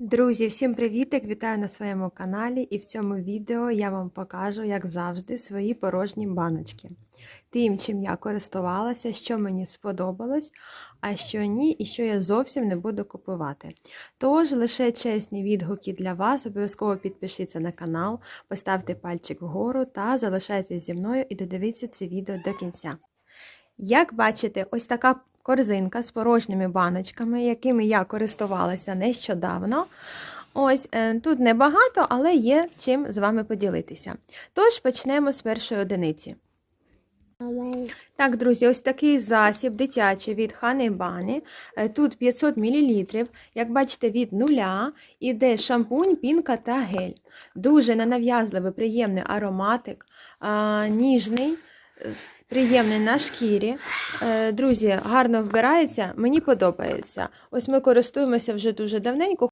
Друзі, всім привітик! Вітаю на своєму каналі і в цьому відео я вам покажу, як завжди, свої порожні баночки. Тим, чим я користувалася, що мені сподобалось, а що ні, і що я зовсім не буду купувати. Тож, лише чесні відгуки для вас, обов'язково підпишіться на канал, поставте пальчик вгору та залишайтесь зі мною і додивіться це відео до кінця. Як бачите, ось така корзинка з порожніми баночками, якими я користувалася нещодавно. Ось е, тут небагато, але є чим з вами поділитися. Тож почнемо з першої одиниці. Так, друзі, ось такий засіб дитячий від Хани Бани. Е, Тут 500 мл. Як бачите, від нуля іде шампунь, пінка та гель. Дуже ненав'язливий, приємний ароматик, ніжний. Приємний на шкірі. Е, Друзі, гарно вбирається, мені подобається. Ось ми користуємося вже дуже давненько,